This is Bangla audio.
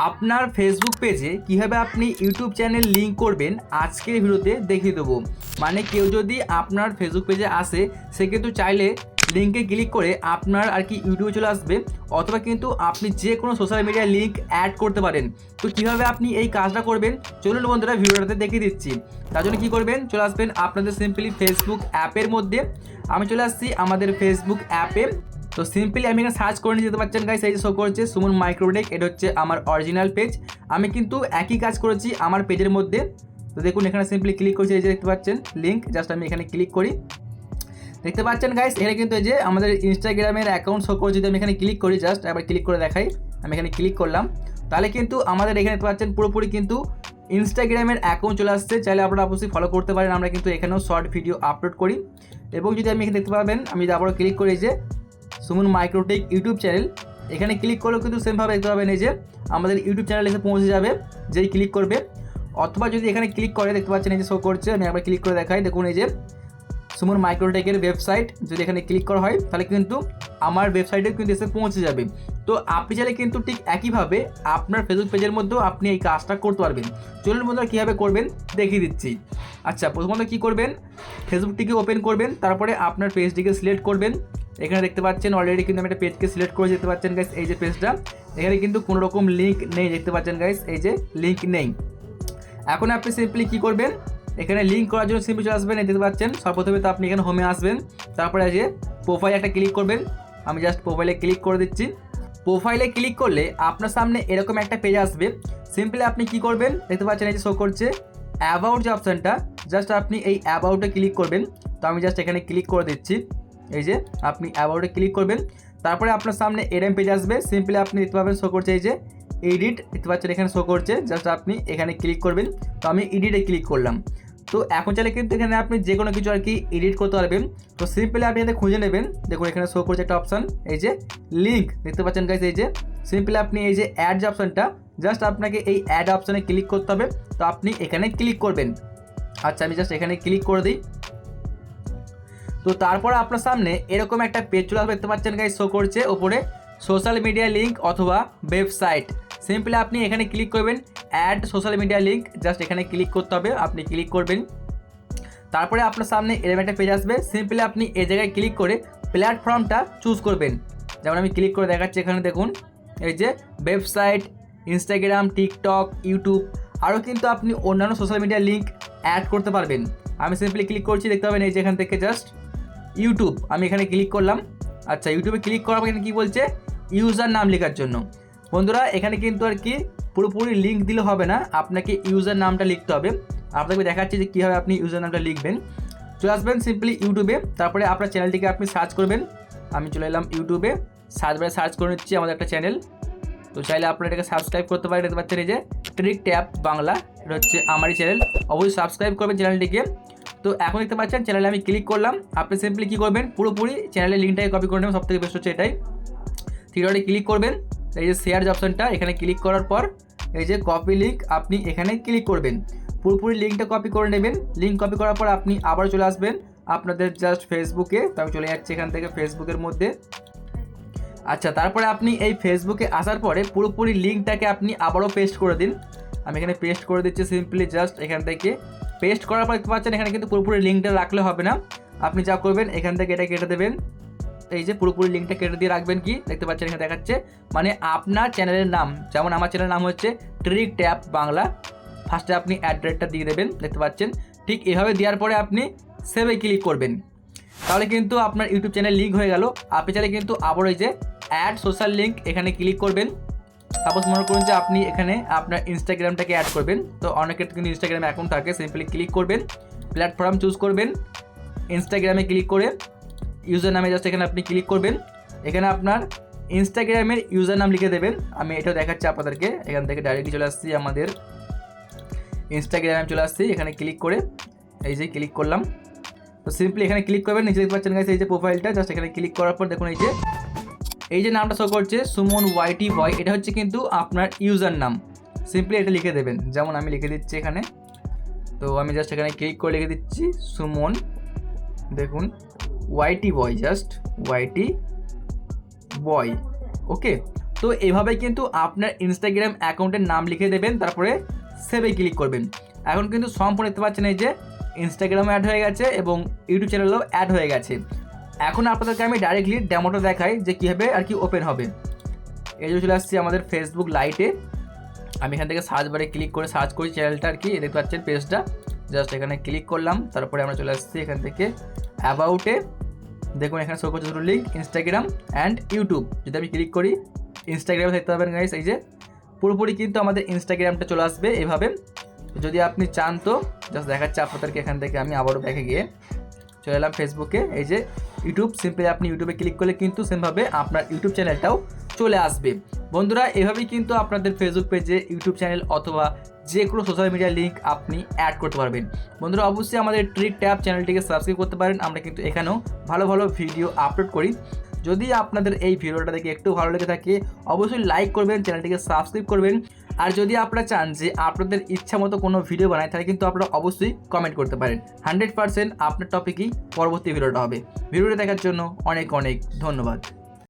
আপনার ফেসবুক পেজে কীভাবে আপনি ইউটিউব চ্যানেল লিঙ্ক করবেন, আজকের ভিডিওতে দেখিয়ে দেবো। মানে কেউ যদি আপনার ফেসবুক পেজে আসে, সে কিন্তু চাইলে লিঙ্কে ক্লিক করে আপনার আর কি ইউটিউবে চলে আসবে, অথবা কিন্তু আপনি যে কোনো সোশ্যাল মিডিয়া লিঙ্ক অ্যাড করতে পারেন। তো কীভাবে আপনি এই কাজটা করবেন, চলুন বন্ধুরা ভিডিওটাতে দেখিয়ে দিচ্ছি। তার জন্য কী করবেন, চলে আসবেন আপনাদের সিম্পলি ফেসবুক অ্যাপের মধ্যে। আমি চলে আসছি আমাদের ফেসবুক অ্যাপে তো সিম্পলি আমি এখানে সার্চ করে নিয়ে যেতে পারছেন গাইস এই যে শো করছে সুমন মাইক্রোডেক এটা হচ্ছে আমার অরিজিনাল পেজ আমি কিন্তু একই কাজ করেছি আমার পেজের মধ্যে। তো দেখুন, এখানে সিম্পলি ক্লিক করছি, এই যে দেখতে পাচ্ছেন লিঙ্ক জাস্ট আমি এখানে ক্লিক করি। দেখতে পাচ্ছেন গাইস এখানে কিন্তু এই যে আমাদের ইনস্টাগ্রামের অ্যাকাউন্ট শো করে যদি আমি এখানে ক্লিক করি জাস্ট একবার ক্লিক করে দেখাই, আমি এখানে ক্লিক করলাম। তাহলে কিন্তু আমাদের এখানে দেখতে পাচ্ছেন, পুরোপুরি কিন্তু ইনস্টাগ্রামের অ্যাকাউন্ট চলে আসছে। চাইলে আপনারা অবশ্যই ফলো করতে পারেন, আমরা কিন্তু এখানেও শর্ট ভিডিও আপলোড করি। এবং যদি আমি এখানে দেখতে পাবেন, আমি যদি আবারও ক্লিক করি যে সুমন মাইক্রোটেক ইউটিউব চ্যানেল। এখানে ক্লিক করলেও কিন্তু সেমভাবে দেখতে পাবেন এই যে আমাদের ইউটিউব চ্যানেল এসে পৌঁছে যাবে, যেই ক্লিক করবে। অথবা যদি এখানে ক্লিক করে, দেখতে পাচ্ছেন এই যে শো করছে, আমি একবার ক্লিক করে দেখাই। দেখুন এই যে সুমন মাইক্রোটেকের ওয়েবসাইট যদি এখানে ক্লিক করা হয়, তাহলে কিন্তু আমার ওয়েবসাইটে কিন্তু এসে পৌঁছে যাবে। তো আপনি চাইলে কিন্তু ঠিক একইভাবে আপনার ফেসবুক পেজের মধ্যেও আপনি এই কাজটা করতে পারবেন। চলুন বন্ধুরা, কীভাবে করবেন দেখিয়ে দিচ্ছি। আচ্ছা প্রথমত কী করবেন? ফেসবুকটিকে ওপেন করবেন, তারপরে আপনার পেজটিকে সিলেক্ট করবেন। এখানে দেখতে পাচ্ছেন অলরেডি কিন্তু আমি একটা পেজকে সিলেক্ট করে যেতে পাচ্ছেন গাইস এই যে পেজটা এখানে কিন্তু কোনো রকম লিঙ্ক নেই, দেখতে পাচ্ছেন গাইস এই যে লিঙ্ক নেই। এখন আপনি সিম্পলি কী করবেন? এখানে লিঙ্ক করার জন্য সিম্পলি চলে আসবেন দেখতে পাচ্ছেন, সর্বপ্রথমে তো আপনি এখানে হোমে আসবেন, তারপরে যে প্রোফাইল একটা ক্লিক করবেন। আমি জাস্ট প্রোফাইলে ক্লিক করে দিচ্ছি। প্রোফাইলে ক্লিক করলে আপনার সামনে এরকম একটা পেজ আসবে। সিম্পলি আপনি কি করবেন? দেখতে পাচ্ছেন এই যে শো করছে অ্যাবাউট যে অপশানটা জাস্ট আপনি এই অ্যাবাউটে ক্লিক করবেন। তো আমি জাস্ট এখানে ক্লিক করে দিচ্ছি। এই যে আপনি অ্যাবাউটে ক্লিক করবেন। তারপরে আপনার সামনে এরএম পেজ আসবে। সিম্পলি আপনি দেখতে পাবেন শো করছে এই যে এডিট দেখতে পাচ্ছেন এখানে শো করছে। জাস্ট আপনি এখানে ক্লিক করবেন। তো আমি এডিটে ক্লিক করলাম। তো এখন চাইলে কিন্তু এখানে আপনি যে কোনো কিছু আর কি এডিট করতে পারবেন। তো সিম্পলি আপনি এখানে খুঁজে নেবেন। দেখুন এখানে শো করছে একটা অপশান এই যে লিঙ্ক দেখতে পাচ্ছেন গাইজ এই যে। সিম্পলি আপনি এই যে অ্যাড যে অপশানটা জাস্ট আপনাকে এই অ্যাড অপশানে ক্লিক করতে হবে। তো আপনি এখানে ক্লিক করবেন। আচ্ছা আমি জাস্ট এখানে ক্লিক করে দিই। তো তারপর আপনার সামনে এরকম একটা পেজ চলে দেখতে পাচ্ছেন গাই শো করছে ওপরে সোশ্যাল মিডিয়া লিঙ্ক অথবা ওয়েবসাইট সিম্পলি আপনি এখানে ক্লিক করবেন add social media link just এখানে ক্লিক করতে হবে, আপনি ক্লিক করবেন। তারপরে আপনার সামনে এরকম একটা পেজ আসবে সিম্পলি আপনি এই জায়গায় ক্লিক করে প্ল্যাটফর্মটা চুজ করবেন। যেমন আমি ক্লিক করে দেখাচ্ছি এখানে, দেখুন, এই যে ওয়েবসাইট ইনস্টাগ্রাম টিকটক ইউটিউব আরও কিন্তু আপনি অন্যান্য সোশ্যাল মিডিয়া লিঙ্ক অ্যাড করতে পারবেন। আমি সিম্পলি ক্লিক করছি, দেখতে পাবেন এই যে এখান থেকে জাস্ট ইউটিউব আমি এখানে ক্লিক করলাম। আচ্ছা ইউটিউবে ক্লিক করার এখানে কী বলছে? ইউজার নাম লেখার জন্য। বন্ধুরা, এখানে কিন্তু আর কি পুরোপুরি লিঙ্ক দিলে হবে না, আপনাকে ইউজার নামটা লিখতে হবে। আপনাকে দেখাচ্ছি যে কীভাবে আপনি ইউজার নামটা লিখবেন। চলে আসবেন সিম্পলি ইউটিউবে তারপরে আপনার চ্যানেলটিকে আপনি সার্চ করবেন। আমি চলে এলাম ইউটিউবে সার্চ বারে সার্চ করে নিচ্ছি আমাদের একটা চ্যানেল তো চাইলে আপনারা এটাকে সাবস্ক্রাইব করতে পারেন, দেখতে পাচ্ছেন এই যে ট্রিক ট্যাপ বাংলা এটা হচ্ছে আমারই চ্যানেল অবশ্যই সাবস্ক্রাইব করবেন চ্যানেলটিকে তো এখন দেখতে পাচ্ছেন চ্যানেলে আমি ক্লিক করলাম। আপনি সিম্পলি কী করবেন? পুরোপুরি চ্যানেলের লিঙ্কটাকে কপি করে নেবেন। সব থেকে বেস্ট হচ্ছে এটাই। আছে ক্লিক করবেন। এই যে শেয়ার যে অপশানটা এখানে ক্লিক করার পর এই যে কপি লিঙ্ক আপনি এখানে ক্লিক করবেন। পুরোপুরি লিঙ্কটা কপি করে নেবেন। লিঙ্ক কপি করার পর আপনি আবার চলে আসবেন আপনাদের জাস্ট ফেসবুকে তো আমি চলে যাচ্ছি এখান থেকে ফেসবুকের মধ্যে। আচ্ছা তারপরে আপনি এই ফেসবুকে আসার পরে পুরোপুরি লিঙ্কটাকে আপনি আবারও পেস্ট করে দিন। আমি এখানে পেস্ট করে দিচ্ছি সিম্পলি জাস্ট এখান থেকে। পেস্ট করার পর দেখতে পাচ্ছেন, এখানে কিন্তু পুরোপুরি লিঙ্কটা রাখলে হবে না। আপনি যা করবেন, এখান থেকে এটা কেটে দেবেন। এই যে পুরোপুরি লিঙ্কটা কেটে দিয়ে রাখবেন কি? দেখতে পাচ্ছেন, এখানে দেখাচ্ছে। মানে আপনার চ্যানেলের নাম, যেমন আমার চ্যানেলের নাম হচ্ছে ট্রিক ট্যাপ বাংলা ফার্স্টে আপনি অ্যাড্রেসটা দিয়ে দেবেন, দেখতে পাচ্ছেন। ঠিক এভাবে দেওয়ার পরে আপনি সেভে ক্লিক করবেন। তাহলে কিন্তু আপনার ইউটিউব চ্যানেল লিঙ্ক হয়ে গেল। আপনি চাইলে কিন্তু আবার ওই যে অ্যাড সোশ্যাল লিঙ্ক এখানে ক্লিক করবেন। সাপোজ মনে করুন যে আপনি এখানে আপনার ইনস্টাগ্রামটাকে অ্যাড করবেন, তো অনেকের কিন্তু ইনস্টাগ্রামে অ্যাকাউন্ট থাকে সিম্পলি ক্লিক করবেন প্ল্যাটফর্ম চুজ করবেন ইনস্টাগ্রামে ক্লিক করে ইউজার নামে জাস্ট এখানে আপনি ক্লিক করবেন, এখানে আপনার ইনস্টাগ্রামের ইউজার নাম লিখে দেবেন, আমি এটাও দেখাচ্ছি আপনাদেরকে, এখান থেকে ডাইরেক্টলি চলে আসছি আমাদের ইনস্টাগ্রামে চলে আসছি, এখানে ক্লিক করে, এই যে ক্লিক করলাম, তো সিম্পলি এখানে ক্লিক করবেন, নিচে দেখতে পাচ্ছেন গাইস এই যে প্রোফাইলটা জাস্ট এখানে ক্লিক করার পর দেখুন এই যে এই যে নামটা শো করছে, সুমন ওয়াইটি বয় এটা হচ্ছে কিন্তু আপনার ইউজার নাম সিম্পলি এটা লিখে দেবেন। যেমন আমি লিখে দিচ্ছি এখানে। তো আমি জাস্ট এখানে ক্লিক করে লিখে দিচ্ছি, সুমন, দেখুন ওয়াইটি বয় জাস্ট ওয়াইটি বয় ওকে তো এভাবে কিন্তু আপনার ইনস্টাগ্রাম অ্যাকাউন্টের নাম লিখে দেবেন, তারপরে সেভে ক্লিক করবেন। এখন কিন্তু সম্পূর্ণ দেখতে পাচ্ছেন এই যে ইনস্টাগ্রামে অ্যাড হয়ে গেছে এবং ইউটিউব চ্যানেলেও অ্যাড হয়ে গেছে। এখন আপনাদেরকে আমি ডাইরেক্টলি ডেমোটা দেখাই যে কীভাবে আর কি ওপেন হবে। এই যে চলে আসছি আমাদের ফেসবুক লাইটে আমি এখান থেকে সার্চ বারে ক্লিক করে সার্চ করি চ্যানেলটা আর কি দেখতে পাচ্ছেন পেজটা জাস্ট এখানে ক্লিক করলাম, তারপরে আমরা চলে আসছি এখান থেকে অ্যাবাউটে দেখুন, এখানে করছে দুটো লিঙ্ক ইনস্টাগ্রাম অ্যান্ড ইউটিউব যদি আমি ক্লিক করি ইনস্টাগ্রামে দেখতে পাবেন গাইস এই যে পুরোপুরি কিন্তু আমাদের ইনস্টাগ্রামটা চলে আসবে এভাবে। যদি আপনি চান তো জাস্ট দেখাচ্ছি আপনাদেরকে এখান থেকে আমি আবারও ব্যাকে গিয়ে। চলে এলাম ফেসবুকে এই যে ইউটিউব সিম্পলি আপনি ইউটিউবে ক্লিক করলে কিন্তু সেমভাবে আপনার ইউটিউব চ্যানেলটাও চলে আসবে। বন্ধুরা, এভাবেই কিন্তু আপনাদের ফেসবুক পেজে ইউটিউব চ্যানেল অথবা যে কোনো সোশ্যাল মিডিয়া লিঙ্ক আপনি অ্যাড করতে পারবেন। বন্ধুরা, অবশ্যই আমাদের ট্রিক ট্যাব চ্যানেলটিকে সাবস্ক্রাইব করতে পারেন। আমরা কিন্তু এখানেও ভালো ভালো ভিডিও আপলোড করি। যদি আপনাদের এই ভিডিওটা দেখে একটু ভালো লেগে থাকে, অবশ্যই লাইক করবেন চ্যানেলটিকে সাবস্ক্রাইব করবেন। আর যদি আপনারা চান যে আপনাদের ইচ্ছা মতো কোনো ভিডিও বানায়, তাহলে কিন্তু আপনারা অবশ্যই কমেন্ট করতে পারেন। হান্ড্রেড পার্সেন্ট আপনার টপিকই পরবর্তী ভিডিওটা হবে। ভিডিওটা দেখার জন্য অনেক অনেক ধন্যবাদ।